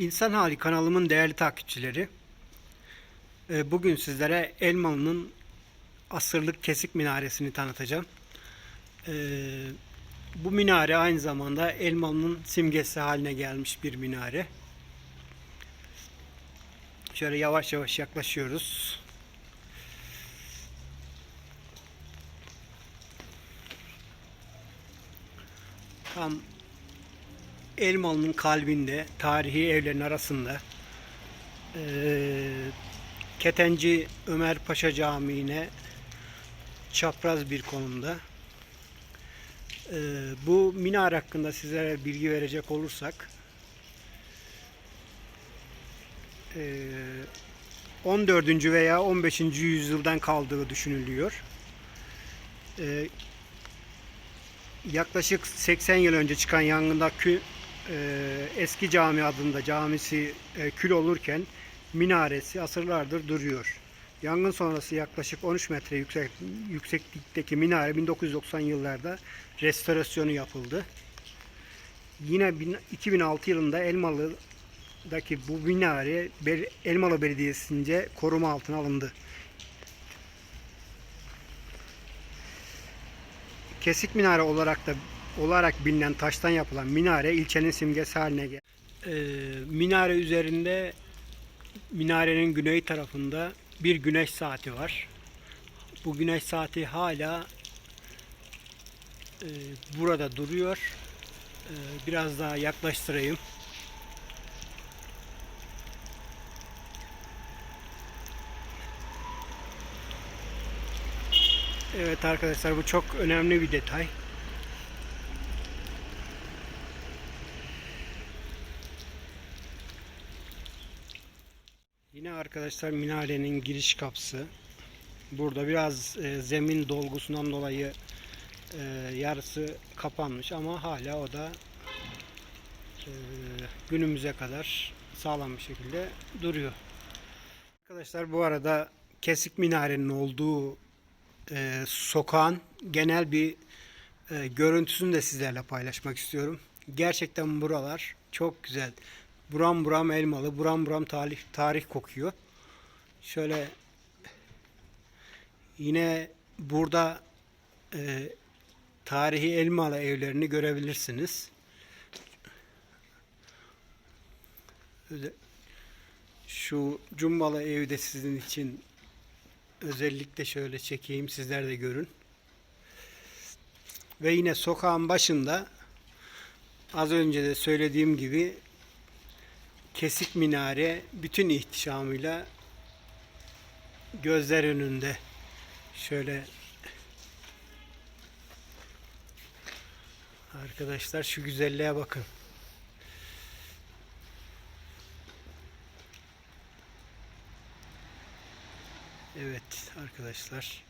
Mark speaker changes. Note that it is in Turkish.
Speaker 1: İnsan Hali kanalımın değerli takipçileri. e, Bugün sizlere Elmalı'nın asırlık kesik minaresini tanıtacağım. E, Bu minare aynı zamanda Elmalı'nın simgesi haline gelmiş bir minare. Şöyle yavaş yavaş yaklaşıyoruz. Tam Elmalı'nın kalbinde, tarihi evlerin arasında eee, Ketenci Ömer Paşa Camii'ne çapraz bir konumda. Eee, bu minare hakkında sizlere bilgi verecek olursak eee 14. veya 15. yüzyıldan kaldığı düşünülüyor. Eee yaklaşık 80 yıl önce çıkan yangında kü, e, eski cami adında camisi e, kül olurken minaresi asırlardır duruyor. Yangın sonrası yaklaşık 13 metre yüksek, yükseklikteki minare 1990 yıllarda restorasyonu yapıldı. Yine bin- 2006 yılında Elmalı'daki bu minare Elmalı Belediyesi'nce koruma altına alındı. Kesik minare olarak da olarak bilinen taştan yapılan minare ilçenin simgesi haline geldi. Ee, minare üzerinde minarenin güney tarafında bir güneş saati var. Bu güneş saati hala e, burada duruyor. Ee, biraz daha yaklaştırayım. Evet arkadaşlar bu çok önemli bir detay. Yine arkadaşlar minarenin giriş kapısı. Burada biraz e, zemin dolgusundan dolayı e, yarısı kapanmış ama hala o da e, günümüze kadar sağlam bir şekilde duruyor. Arkadaşlar bu arada kesik minarenin olduğu e, sokağın genel bir e, görüntüsünü de sizlerle paylaşmak istiyorum. Gerçekten buralar çok güzel. Buram buram elmalı, buram buram tarih, tarih kokuyor. Şöyle yine burada e, tarihi elmalı evlerini görebilirsiniz. Şu cumbalı evde sizin için özellikle şöyle çekeyim sizler de görün. Ve yine sokağın başında az önce de söylediğim gibi kesik minare bütün ihtişamıyla gözler önünde. Şöyle arkadaşlar şu güzelliğe bakın. Evet arkadaşlar.